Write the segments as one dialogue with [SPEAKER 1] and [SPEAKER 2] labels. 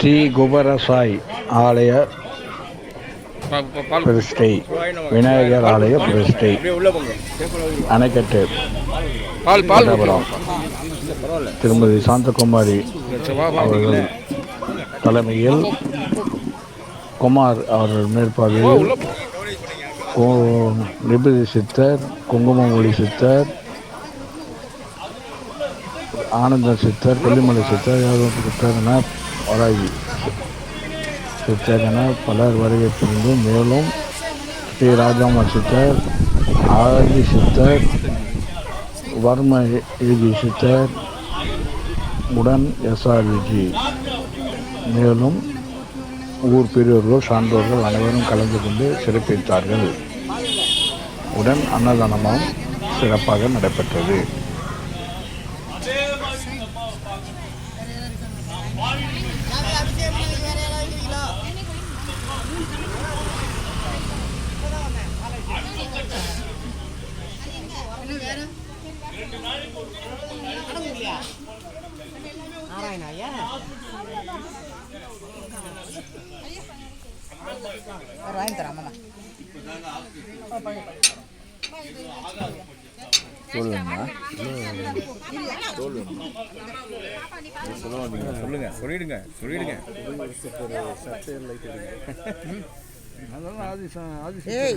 [SPEAKER 1] ஸ்ரீ குபரசாய் ஆலய பிரதிஷ்டை விநாயகர் ஆலய பிரதிஷ்டை. அணைக்கட்டு
[SPEAKER 2] பால்
[SPEAKER 1] திருமதி சாந்தகுமாரி அவர்கள் தலைமையில் குமார் அவர்கள் மேற்பார்வையில் நிபதி சித்தர் குங்குமமொழி சித்தர் ஆனந்த சித்தர் கொல்லிமலை சித்தர் யாதவ சித்தர் என வராகி சித்தர் பலர் வருகை மேலும் ஸ்ரீ ராஜாமா சித்தர் ஆதி சித்தர் வர்ம ஏஜி சித்தர் உடன் எஸ்ஆர்விஜி மேலும் ஊர் பெரியோர்கள் சான்றோர்கள் அனைவரும் கலந்து கொண்டு சிறப்பித்தார்கள். உடன் அன்னதானமும் சிறப்பாக நடைபெற்றது.
[SPEAKER 3] நாராயண ஐயா ஒரு வாங்கி தரேன் அம்மா.
[SPEAKER 2] சொல்லுங்க. சொல்லிடுங்க. சொல்லிடுங்க.
[SPEAKER 3] ஏய்.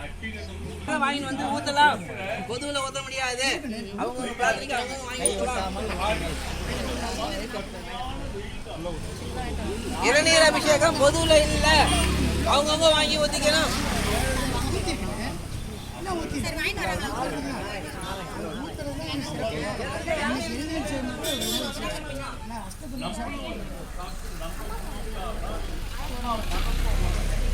[SPEAKER 3] வாங்கிட்டு வந்து ஊத்தலாம். பொதுவில் ஊத்த முடியாது. அவங்க பிரார்த்தனைக்கு அவங்க வாங்கி இளநீர் அபிஷேகம் பொதுவில் இல்லை. அவங்கவுங்க வாங்கி ஊற்றிக்கணும் நேர்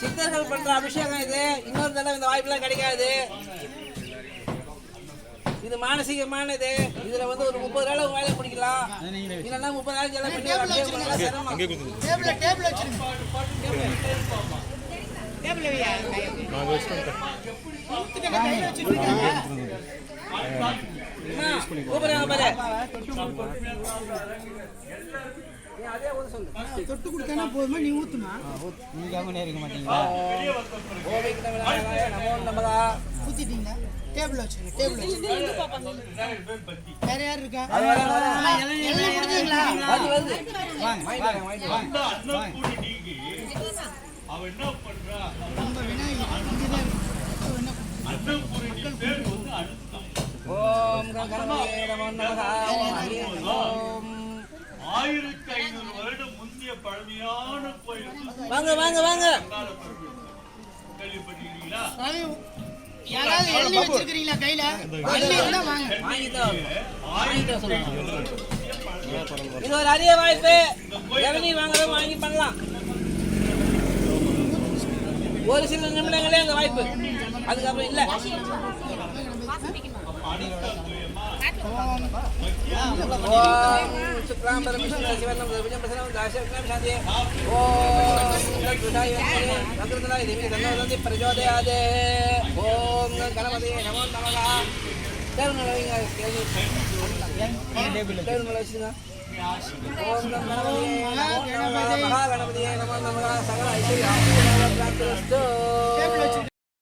[SPEAKER 3] சித்தர்கள் பண்ற அபிஷேகம் இது. இன்னொரு தடவை இந்த வாய்ப்புலாம் கிடைக்காது. இது மானசீகமானது. இதுல வந்து ஒரு முப்பது நாள் வேலை முடிக்கலாம் இல்லைன்னா முப்பது நாள் எல்லாம் பண்ணி கூப்பிடுறாங்க பாரு.
[SPEAKER 4] தொட்டு கொடுத்தா போதுமா? நீ ஊத்துமா. ஊத்திட்டீங்களா? டேபிள் வச்சுருங்க டேபிள் வேற யார் இருக்கா. எல்லாம். நம்ம விநாயகர் இங்கதான்
[SPEAKER 3] நமோ ஓம்.
[SPEAKER 5] ஆயிரத்தி ஐநூறு வருடம் முந்தைய பழமையான கோயில்.
[SPEAKER 3] வாங்க வாங்க வாங்க.
[SPEAKER 5] கேள்விப்பட்டிருக்கீங்களா?
[SPEAKER 4] யாராவது எழுதி வச்சிருக்கீங்களா கையில? வாங்க.
[SPEAKER 3] இது ஒரு அரிய வாய்ப்பு. வாங்குறவங்க வாங்கி பண்ணலாம். ஒரு சில நிமிடங்களே அந்த வாய்ப்பு. அதுக்கப்புறம் இல்ல. பிரச்சோதயாதே ஓம். கணபதியே நமோ நமகா தேர்வு மேல வைங்க தேர்வு தேர்வு மேல வச்சுங்க ஓம் நம கணபதியே